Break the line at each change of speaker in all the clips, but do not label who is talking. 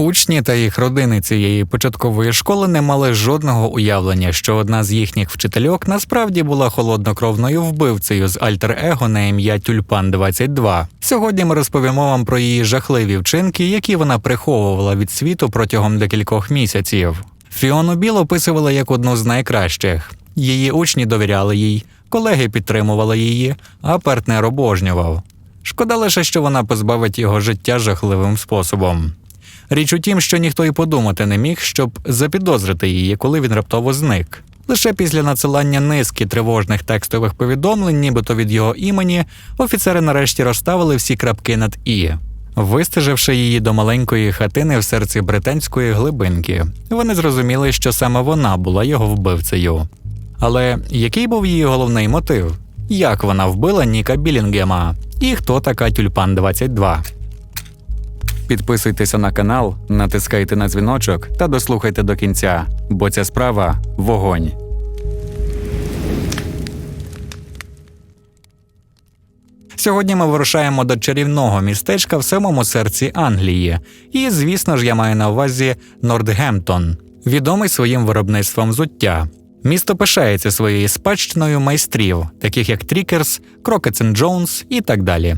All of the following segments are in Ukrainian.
Учні та їх родини цієї початкової школи не мали жодного уявлення, що одна з їхніх вчительок насправді була холоднокровною вбивцею з альтер-его на ім'я Тюльпан 22 Сьогодні ми розповімо вам про її жахливі вчинки, які вона приховувала від світу протягом декількох місяців. Фіону Біл описували як одну з найкращих. Її учні довіряли їй, колеги підтримували її, а партнер обожнював. Шкода лише, що вона позбавить його життя жахливим способом. Річ у тім, що ніхто й подумати не міг, щоб запідозрити її, коли він раптово зник. Лише після надсилання низки тривожних текстових повідомлень, нібито від його імені, офіцери нарешті розставили всі крапки над і. Вистеживши її до маленької хатини в серці британської глибинки, вони зрозуміли, що саме вона була його вбивцею. Але який був її головний мотив? Як вона вбила Ніка Білінгема? І хто така Тюльпан 22 Підписуйтеся на канал, натискайте на дзвіночок та дослухайте до кінця, бо ця справа вогонь. Сьогодні ми вирушаємо до чарівного містечка в самому серці Англії. І, звісно ж, я маю на увазі Нордгемптон, відомий своїм виробництвом взуття. Місто пишається своєю спадщиною майстрів, таких як Трікерс, Крокетс Джонс і так далі.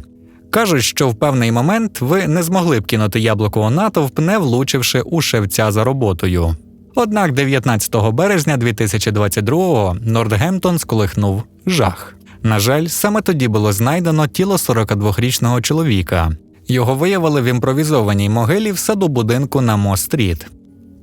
Кажуть, що в певний момент ви не змогли б кинути яблуко у натовп, не влучивши у шевця за роботою. Однак 19 березня 2022-го Нордгемптон сколихнув жах. На жаль, саме тоді було знайдено тіло 42-річного чоловіка. Його виявили в імпровізованій могилі в саду будинку на Мо-стріт.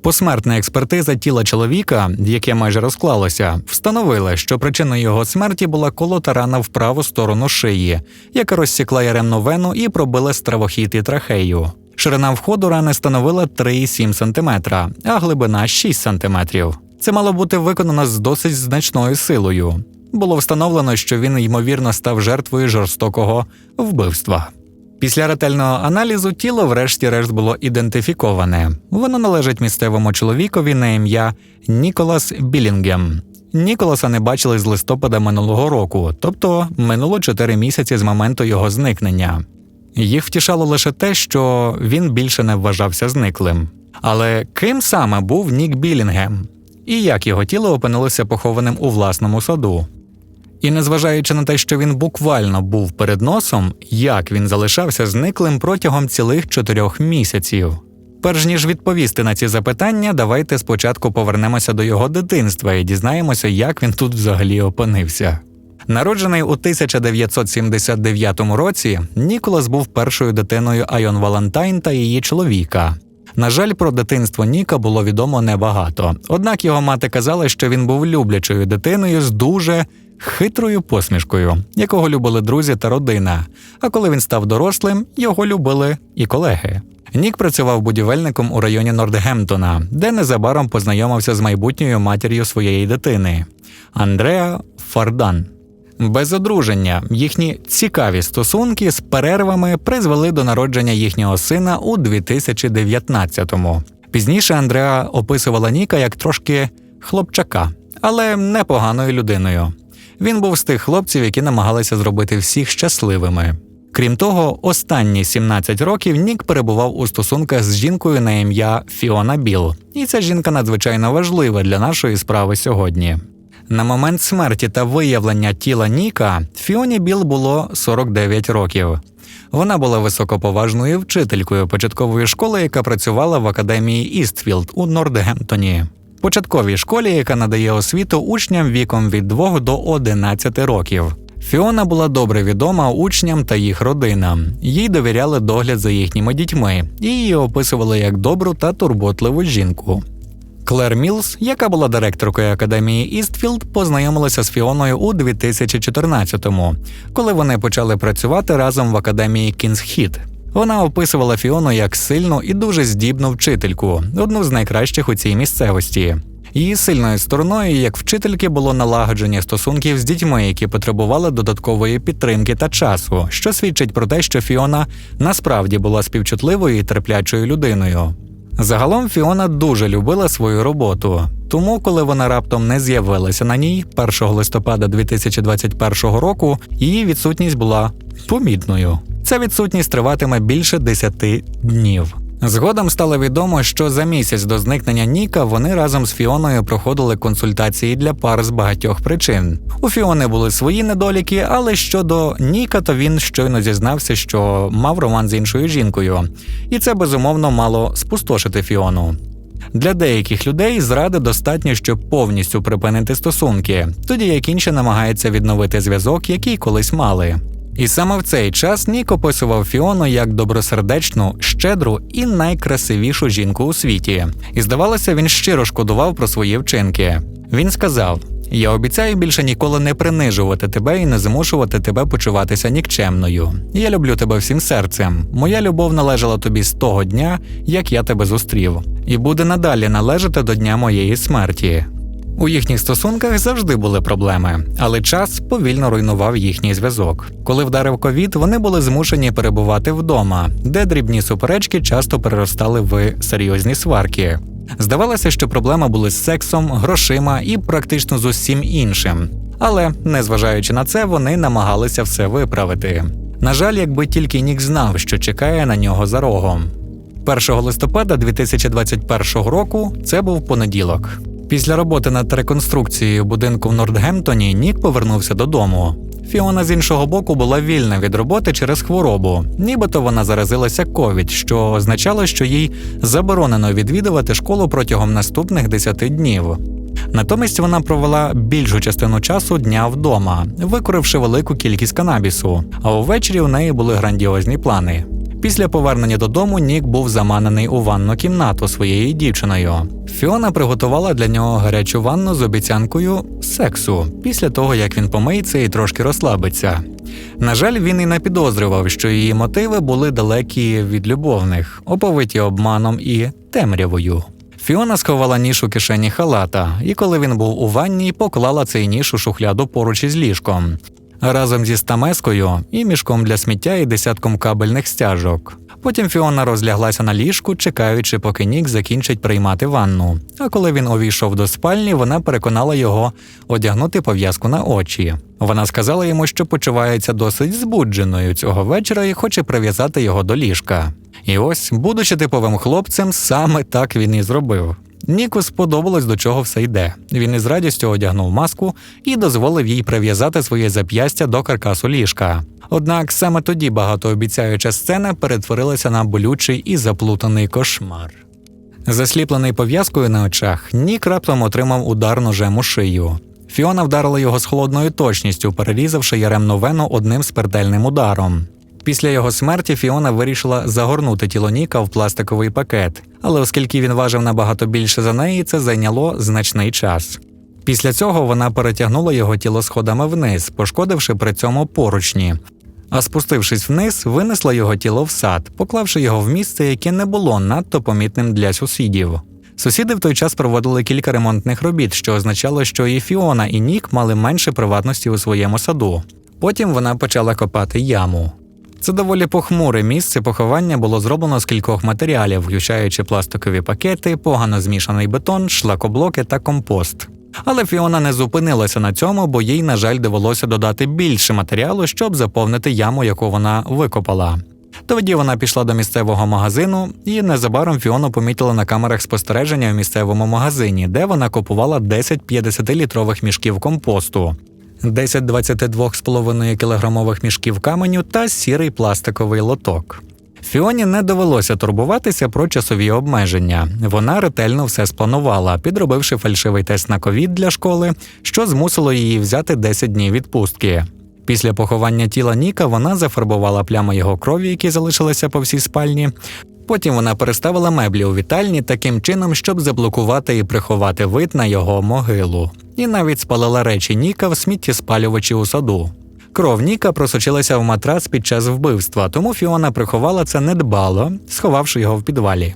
Посмертна експертиза тіла чоловіка, яке майже розклалося, встановила, що причиною його смерті була колота рана в праву сторону шиї, яка розсікла яремну вену і пробила стравохід і трахею. Ширина входу рани становила 3,7 см, а глибина 6 см. Це мало бути виконано з досить значною силою. Було встановлено, що він ймовірно став жертвою жорстокого вбивства. Після ретельного аналізу тіло, врешті-решт, було ідентифіковане. Воно належить місцевому чоловікові на ім'я Ніколас Білінгем. Ніколаса не бачили з листопада минулого року, тобто минуло 4 місяці з моменту його зникнення. Їх втішало лише те, що він більше не вважався зниклим. Але ким саме був Нік Білінгем? І як його тіло опинилося похованим у власному саду? І незважаючи на те, що він буквально був перед носом, як він залишався зниклим протягом цілих чотирьох місяців. Перш ніж відповісти на ці запитання, давайте спочатку повернемося до його дитинства і дізнаємося, як він тут взагалі опинився. Народжений у 1979 році, Ніколас був першою дитиною Айон Валентайн та її чоловіка. На жаль, про дитинство Ніка було відомо небагато. Однак його мати казала, що він був люблячою дитиною з дуже хитрою посмішкою, якого любили друзі та родина. А коли він став дорослим, його любили і колеги. Нік працював будівельником у районі Нордгемптона, де незабаром познайомився з майбутньою матір'ю своєї дитини Андреа Фардан. Без одруження їхні цікаві стосунки з перервами призвели до народження їхнього сина у 2019-му. Пізніше Андреа описувала Ніка як трошки хлопчака, але непоганою людиною. Він був з тих хлопців, які намагалися зробити всіх щасливими. Крім того, останні 17 років Нік перебував у стосунках з жінкою на ім'я Фіона Біл, і ця жінка надзвичайно важлива для нашої справи сьогодні. На момент смерті та виявлення тіла Ніка Фіоні Біл було 49 років. Вона була високоповажною вчителькою початкової школи, яка працювала в академії Істфілд у Нордгемптоні початковій школі, яка надає освіту учням віком від 2 до 11 років. Фіона була добре відома учням та їх родинам. Їй довіряли догляд за їхніми дітьми і її описували як добру та турботливу жінку. Клер Мілс, яка була директоркою академії Істфілд, познайомилася з Фіоною у 2014-му, коли вони почали працювати разом в академії Кінгсхід. Вона описувала Фіону як сильну і дуже здібну вчительку, одну з найкращих у цій місцевості. Її сильною стороною як вчительки було налагодження стосунків з дітьми, які потребували додаткової підтримки та часу, що свідчить про те, що Фіона насправді була співчутливою і терплячою людиною. Загалом Фіона дуже любила свою роботу, тому, коли вона раптом не з'явилася на ній 1 листопада 2021 року, її відсутність була помітною. Ця відсутність триватиме більше 10 днів. Згодом стало відомо, що за місяць до зникнення Ніка вони разом з Фіоною проходили консультації для пар з багатьох причин. У Фіони були свої недоліки, але щодо Ніка, то він щойно зізнався, що мав роман з іншою жінкою, і це безумовно мало спустошити Фіону. Для деяких людей зради достатньо, щоб повністю припинити стосунки, тоді як інші намагаються відновити зв'язок, який колись мали. І саме в цей час Нік описував Фіону як добросердечну, щедру і найкрасивішу жінку у світі. І здавалося, він щиро шкодував про свої вчинки. Він сказав: Я обіцяю більше ніколи не принижувати тебе і не змушувати тебе почуватися нікчемною. Я люблю тебе всім серцем. Моя любов належала тобі з того дня, як я тебе зустрів, і буде надалі належати до дня моєї смерті. У їхніх стосунках завжди були проблеми, але час повільно руйнував їхній зв'язок. Коли вдарив ковід, вони були змушені перебувати вдома, де дрібні суперечки часто переростали в серйозні сварки. Здавалося, що проблеми були з сексом, грошима і практично з усім іншим. Але, незважаючи на це, вони намагалися все виправити. На жаль, якби тільки Нік знав, що чекає на нього за рогом. 1 листопада 2021 року це був понеділок. Після роботи над реконструкцією будинку в Нордгемптоні Нік повернувся додому. Фіона з іншого боку була вільна від роботи через хворобу, нібито вона заразилася ковід, що означало, що їй заборонено відвідувати школу протягом наступних 10 днів. Натомість вона провела більшу частину часу дня вдома, викоривши велику кількість канабісу, а увечері у неї були грандіозні плани. Після повернення додому Нік був заманений у ванну кімнату своєю дівчиною. Фіона приготувала для нього гарячу ванну з обіцянкою сексу після того, як він помиється і трошки розслабиться. На жаль, він і не підозрював, що її мотиви були далекі від любовних, оповиті обманом і темрявою. Фіона сховала ніж у кишені халата, і коли він був у ванні, поклала цей ніж у шухляду поруч із ліжком разом зі стамескою і мішком для сміття і десятком кабельних стяжок. Потім Фіона розляглася на ліжку, чекаючи, поки Нік закінчить приймати ванну. А коли він увійшов до спальні, вона переконала його одягнути пов'язку на очі. Вона сказала йому, що почувається досить збудженою цього вечора і хоче прив'язати його до ліжка. І ось, будучи типовим хлопцем, саме так він і зробив. Ніку сподобалось, до чого все йде. Він із радістю одягнув маску і дозволив їй прив'язати своє зап'ястя до каркасу ліжка. Однак саме тоді багатообіцяюча сцена перетворилася на болючий і заплутаний кошмар. Засліплений пов'язкою на очах, Нік раптом отримав удар ножем у шию. Фіона вдарила його з холодною точністю, перерізавши яремну вену одним смертельним ударом. Після його смерті Фіона вирішила загорнути тіло Ніка в пластиковий пакет, але оскільки він важив набагато більше за неї, це зайняло значний час. Після цього вона перетягнула його тіло сходами вниз, пошкодивши при цьому поручні. А спустившись вниз, винесла його тіло в сад, поклавши його в місце, яке не було надто помітним для сусідів. Сусіди в той час проводили кілька ремонтних робіт, що означало, що і Фіона, і Нік мали менше приватності у своєму саду. Потім вона почала копати яму. Це доволі похмуре місце поховання було зроблено з кількох матеріалів, включаючи пластикові пакети, погано змішаний бетон, шлакоблоки та компост. Але Фіона не зупинилася на цьому, бо їй, на жаль, довелося додати більше матеріалу, щоб заповнити яму, яку вона викопала. Тоді вона пішла до місцевого магазину, і незабаром Фіону помітила на камерах спостереження у місцевому магазині, де вона купувала 10 50-літрових мішків компосту, 10 22,5 кілограмових мішків каменю та сірий пластиковий лоток. Фіоні не довелося турбуватися про часові обмеження. Вона ретельно все спланувала, підробивши фальшивий тест на ковід для школи, що змусило її взяти 10 днів відпустки. Після поховання тіла Ніка вона зафарбувала плями його крові, які залишилися по всій спальні. Потім вона переставила меблі у вітальні таким чином, щоб заблокувати і приховати вид на його могилу, і навіть спалила речі Ніка в сміттєспалювачі у саду. Кров Ніка просочилася в матрац під час вбивства, тому Фіона приховала це недбало, сховавши його в підвалі.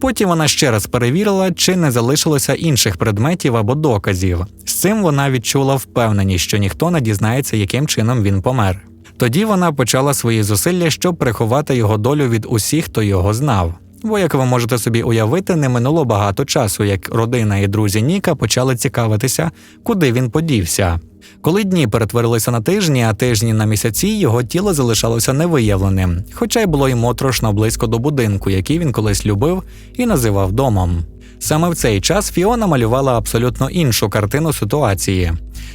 Потім вона ще раз перевірила, чи не залишилося інших предметів або доказів. З цим вона відчула впевненість, що ніхто не дізнається, яким чином він помер. Тоді вона почала свої зусилля, щоб приховати його долю від усіх, хто його знав. Бо, як ви можете собі уявити, не минуло багато часу, як родина і друзі Ніка почали цікавитися, куди він подівся. Коли дні перетворилися на тижні, а тижні на місяці, його тіло залишалося невиявленим, хоча й було й моторошно близько до будинку, який він колись любив і називав домом. Саме в цей час Фіона малювала абсолютно іншу картину ситуації.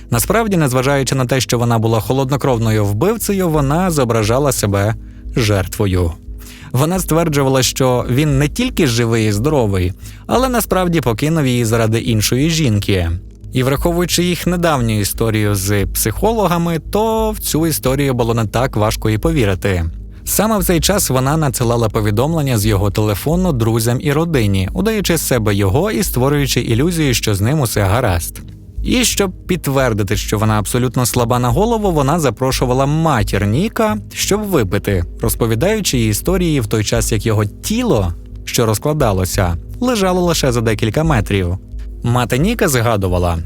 Насправді, незважаючи на те, що вона була холоднокровною вбивцею, вона зображала себе жертвою. Вона стверджувала, що він не тільки живий і здоровий, але насправді покинув її заради іншої жінки. І враховуючи їх недавню історію з психологами, то в цю історію було не так важко і повірити. Саме в цей час вона надсилала повідомлення з його телефону друзям і родині, удаючи з себе його і створюючи ілюзію, що з ним усе гаразд. І щоб підтвердити, що вона абсолютно слаба на голову, вона запрошувала матір Ніка, щоб випити, розповідаючи їй історії в той час, як його тіло, що розкладалося, лежало лише за декілька метрів. Мати Ніка згадувала: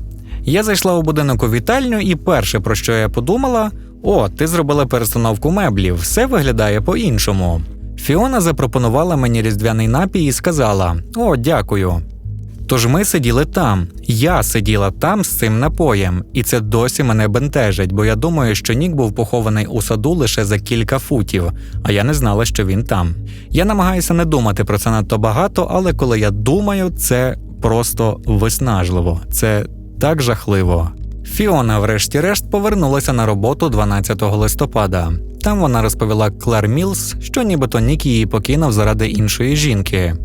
я зайшла у будинок у вітальню, і перше, про що я подумала: о, ти зробила перестановку меблів, все виглядає по-іншому. Фіона запропонувала мені різдвяний напій і сказала: О, дякую. Тож ми сиділи там, я сиділа там з цим напоєм, і це досі мене бентежить, бо я думаю, що Нік був похований у саду лише за кілька футів, а я не знала, що він там. Я намагаюся не думати про це надто багато, але коли я думаю, це просто виснажливо, це так жахливо. Фіона, врешті-решт, повернулася на роботу 12 листопада. Там вона розповіла Клер Мілс, що нібито Нік її покинув заради іншої жінки.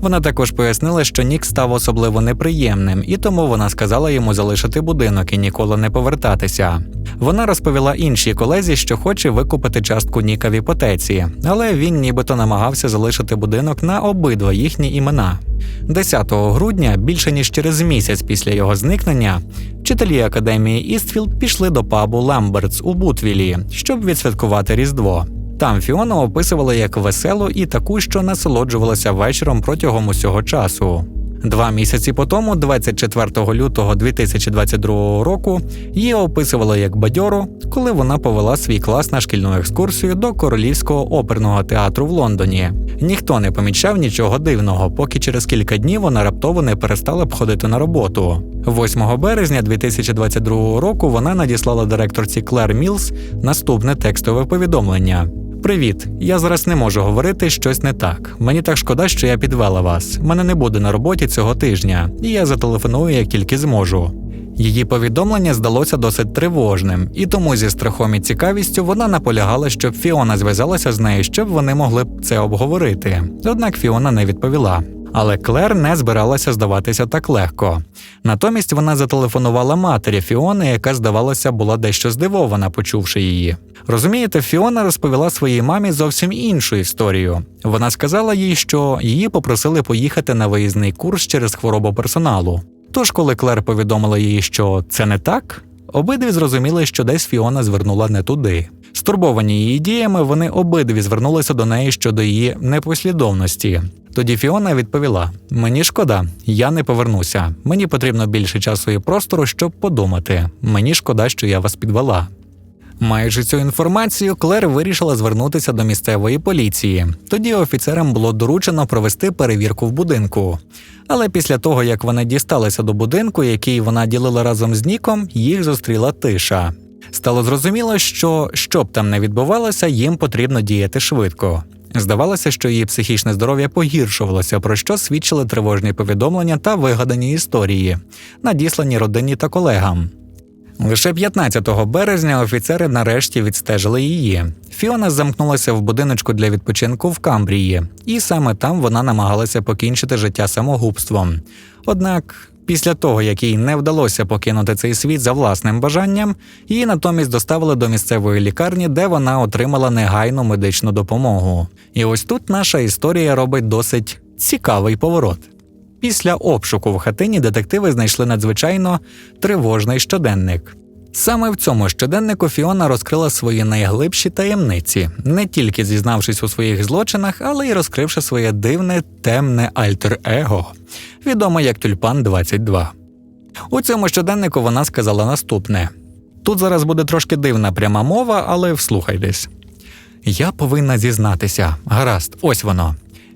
Вона також пояснила, що Нік став особливо неприємним, і тому вона сказала йому залишити будинок і ніколи не повертатися. Вона розповіла іншій колезі, що хоче викупити частку Ніка в іпотеці, але він нібито намагався залишити будинок на обидва їхні імена. 10 грудня, більше ніж через місяць після його зникнення, вчителі академії Істфілд пішли до пабу Ламбертс у Бутвілі, щоб відсвяткувати Різдво. Там Фіона описувала як веселу і таку, що насолоджувалася вечором протягом усього часу. Два місяці по тому, 24 лютого 2022 року, її описували як бадьору, коли вона повела свій клас на шкільну екскурсію до Королівського оперного театру в Лондоні. Ніхто не помічав нічого дивного, поки через кілька днів вона раптово не перестала б ходити на роботу. 8 березня 2022 року вона надіслала директорці Клер Мілс наступне текстове повідомлення. Привіт, я зараз не можу говорити щось не так. Мені так шкода, що я підвела вас. Мене не буде на роботі цього тижня, і я зателефоную, як тільки зможу. Її повідомлення здалося досить тривожним, і тому зі страхом і цікавістю вона наполягала, щоб Фіона зв'язалася з нею, щоб вони могли б це обговорити. Однак Фіона не відповіла. Але Клер не збиралася здаватися так легко. Натомість вона зателефонувала матері Фіони, яка, здавалося, була дещо здивована, почувши її. Розумієте, Фіона розповіла своїй мамі зовсім іншу історію. Вона сказала їй, що її попросили поїхати на виїзний курс через хворобу персоналу. Тож, коли Клер повідомила їй, що це не так, обидві зрозуміли, що десь Фіона звернула не туди. Стурбовані її діями, вони обидві звернулися до неї щодо її непослідовності. Тоді Фіона відповіла: Мені шкода, я не повернуся. Мені потрібно більше часу і простору, щоб подумати. Мені шкода, що я вас підвела. Маючи цю інформацію, Клер вирішила звернутися до місцевої поліції. Тоді офіцерам було доручено провести перевірку в будинку. Але після того, як вони дісталися до будинку, який вона ділила разом з Ніком, їх зустріла тиша. Стало зрозуміло, що що б там не відбувалося, їм потрібно діяти швидко. Здавалося, що її психічне здоров'я погіршувалося, про що свідчили тривожні повідомлення та вигадані історії, надіслані родині та колегам. Лише 15 березня офіцери нарешті відстежили її. Фіона замкнулася в будиночку для відпочинку в Камбрії, і саме там вона намагалася покінчити життя самогубством. Однак, після того, як їй не вдалося покинути цей світ за власним бажанням, її натомість доставили до місцевої лікарні, де вона отримала негайну медичну допомогу. І ось тут наша історія робить досить цікавий поворот. Після обшуку в хатині детективи знайшли надзвичайно тривожний щоденник. Саме в цьому щоденнику Фіона розкрила свої найглибші таємниці, не тільки зізнавшись у своїх злочинах, але й розкривши своє дивне темне альтер-его, відоме як Тюльпан 22. У цьому щоденнику вона сказала наступне: тут зараз буде трошки дивна пряма мова, але вслухайтесь. Я повинна зізнатися. Гаразд, ось воно.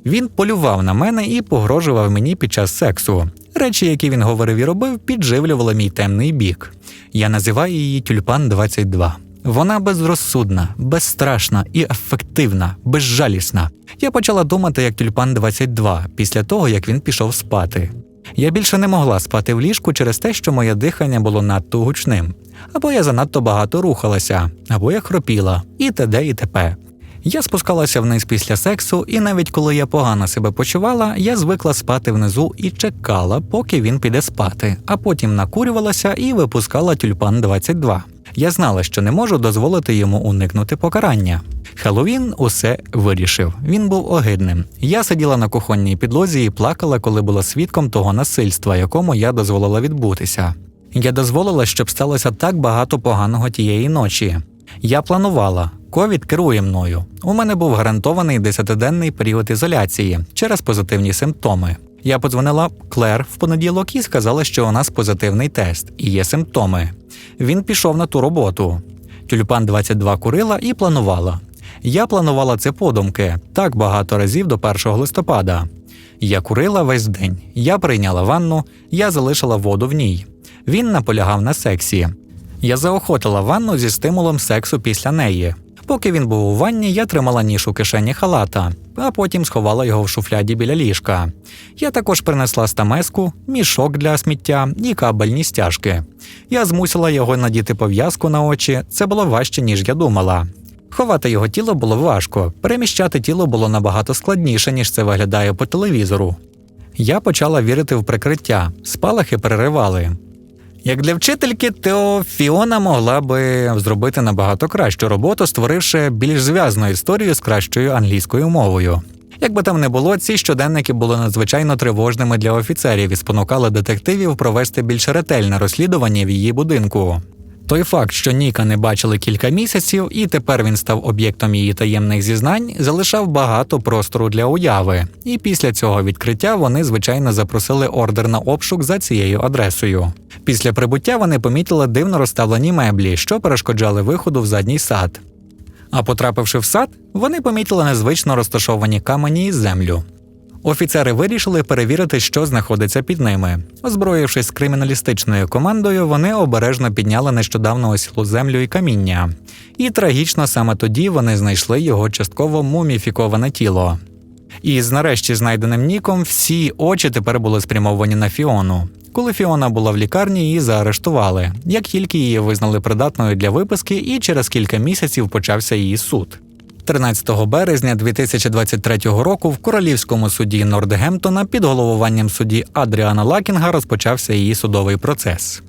Він полював на мене і погрожував мені під час сексу. Речі, які він говорив і робив, підживлювали мій темний бік. Я називаю її тюльпан 22. Вона безрозсудна, безстрашна і ефективна, безжалісна. Я почала думати як тюльпан 22 після того, як він пішов спати. Я більше не могла спати в ліжку через те, що моє дихання було надто гучним, або я занадто багато рухалася, або я хропіла, і т.д. і т.п. Я спускалася вниз після сексу, і навіть коли я погано себе почувала, я звикла спати внизу і чекала, поки він піде спати, а потім накурювалася і випускала тюльпан 22. Я знала, що не можу дозволити йому уникнути покарання. Хеллоуін усе вирішив. Він був огидним. Я сиділа на кухонній підлозі і плакала, коли була свідком того насильства, якому я дозволила відбутися. Я дозволила, щоб сталося так багато поганого тієї ночі. Я планувала. Ковід керує мною. У мене був гарантований 10-денний період ізоляції через позитивні симптоми. Я подзвонила Клер в понеділок і сказала, що у нас позитивний тест і є симптоми. Він пішов на ту роботу. Тюльпан 22 курила і планувала. Я планувала це подумки так багато разів до 1 листопада. Я курила весь день. Я прийняла ванну, я залишила воду в ній. Він наполягав на сексі. Я заохотила ванну зі стимулом сексу після неї. Поки він був у ванні, я тримала ніж у кишені халата, а потім сховала його в шуфляді біля ліжка. Я також принесла стамеску, мішок для сміття і кабельні стяжки. Я змусила його надіти пов'язку на очі. Це було важче, ніж я думала. Ховати його тіло було важко, переміщати тіло було набагато складніше, ніж це виглядає по телевізору. Я почала вірити в прикриття, спалахи переривали. Як для вчительки, то Фіона могла би зробити набагато кращу роботу, створивши більш зв'язну історію з кращою англійською мовою. Як би там не було, ці щоденники були надзвичайно тривожними для офіцерів і спонукали детективів провести більш ретельне розслідування в її будинку. Той факт, що Ніка не бачили кілька місяців, і тепер він став об'єктом її таємних зізнань, залишав багато простору для уяви. І після цього відкриття вони, звичайно, запросили ордер на обшук за цією адресою. Після прибуття вони помітили дивно розставлені меблі, що перешкоджали виходу в задній сад. А потрапивши в сад, вони помітили незвично розташовані камені і землю. Офіцери вирішили перевірити, що знаходиться під ними. Озброївшись криміналістичною командою, вони обережно підняли нещодавно осілу землю і каміння. І трагічно саме тоді вони знайшли його частково муміфіковане тіло. І з нарешті знайденим ніком всі очі тепер були спрямовані на Фіону. Коли Фіона була в лікарні, її заарештували. Як тільки її визнали придатною для виписки, і через кілька місяців почався її суд. 13 березня 2023 року в королівському суді Нордгемптона під головуванням судді Адріана Лакінга розпочався її судовий процес.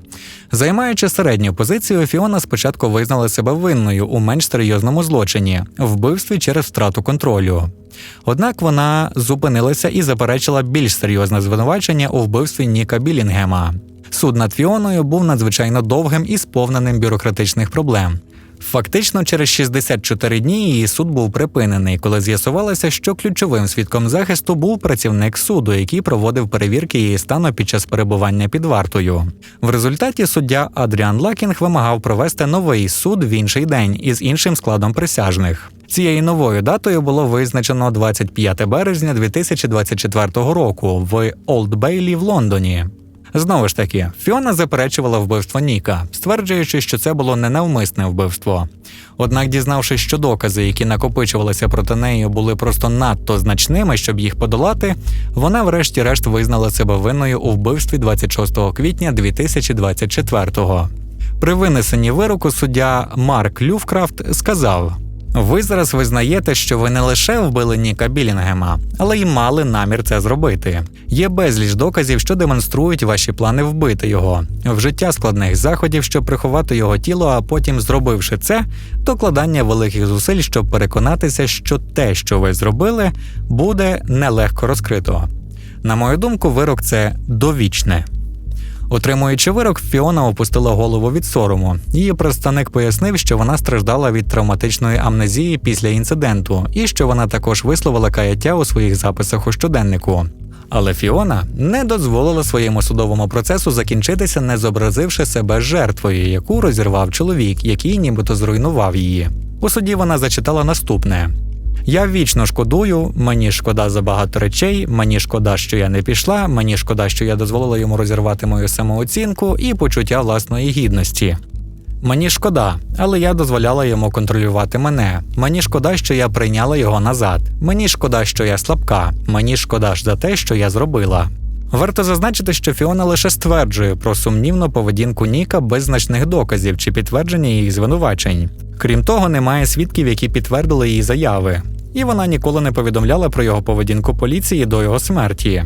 Займаючи середню позицію, Фіона спочатку визнала себе винною у менш серйозному злочині вбивстві через втрату контролю. Однак вона зупинилася і заперечила більш серйозне звинувачення у вбивстві Ніка Білінгема. Суд над Фіоною був надзвичайно довгим і сповненим бюрократичних проблем. Фактично, через 64 дні її суд був припинений, коли з'ясувалося, що ключовим свідком захисту був працівник суду, який проводив перевірки її стану під час перебування під вартою. В результаті суддя Адріан Лакінг вимагав провести новий суд в інший день із іншим складом присяжних. Цією новою датою було визначено 25 березня 2024 року в Олд Бейлі в Лондоні. Знову ж таки, Фіона заперечувала вбивство Ніка, стверджуючи, що це було ненавмисне вбивство. Однак, дізнавшись, що докази, які накопичувалися проти неї, були просто надто значними, щоб їх подолати, вона, врешті-решт, визнала себе винною у вбивстві 26 квітня 2024-го. При винесенні вироку суддя Марк Люфкрафт сказав. Ви зараз визнаєте, що ви не лише вбили Ніка Білінгема, але й мали намір це зробити. Є безліч доказів, що демонструють ваші плани вбити його, вжиття складних заходів, щоб приховати його тіло, а потім, зробивши це, докладання великих зусиль, щоб переконатися, що те, що ви зробили, буде нелегко розкрито. На мою думку, вирок це довічне. Отримуючи вирок, Фіона опустила голову від сорому. Її представник пояснив, що вона страждала від травматичної амнезії після інциденту, і що вона також висловила каяття у своїх записах у щоденнику. Але Фіона не дозволила своєму судовому процесу закінчитися, не зобразивши себе жертвою, яку розірвав чоловік, який нібито зруйнував її. У суді вона зачитала наступне: Я вічно шкодую, мені шкода за багато речей, мені шкода, що я не пішла, мені шкода, що я дозволила йому розірвати мою самооцінку і почуття власної гідності. Мені шкода, але я дозволяла йому контролювати мене. Мені шкода, що я прийняла його назад. Мені шкода, що я слабка. Мені шкода ж за те, що я зробила. Варто зазначити, що Фіона лише стверджує про сумнівну поведінку Ніка без значних доказів чи підтвердження її звинувачень. Крім того, немає свідків, які підтвердили її заяви. І вона ніколи не повідомляла про його поведінку поліції до його смерті.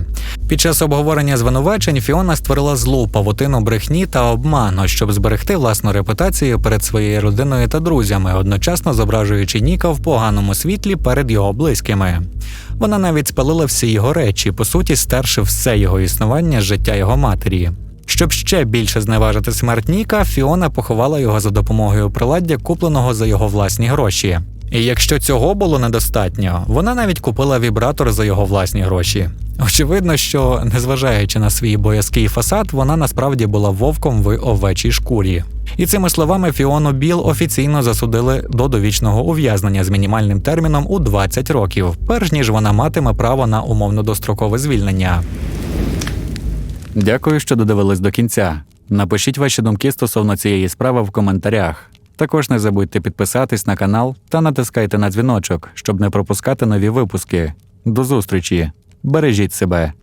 Під час обговорення звинувачень Фіона створила злу павутину брехні та обману, щоб зберегти власну репутацію перед своєю родиною та друзями, одночасно зображуючи Ніка в поганому світлі перед його близькими. Вона навіть спалила всі його речі, по суті, стерши все його існування з життя його матері. Щоб ще більше зневажити смерть Ніка, Фіона поховала його за допомогою приладдя, купленого за його власні гроші. І якщо цього було недостатньо, вона навіть купила вібратор за його власні гроші. Очевидно, що, незважаючи на свій боязкий фасад, вона насправді була вовком в овечій шкурі. І цими словами Фіону Біл офіційно засудили до довічного ув'язнення з мінімальним терміном у 20 років, перш ніж вона матиме право на умовно дострокове звільнення. Дякую, що додивились до кінця. Напишіть ваші думки стосовно цієї справи в коментарях. Також не забудьте підписатись на канал та натискайте на дзвіночок, щоб не пропускати нові випуски. До зустрічі! Бережіть себе!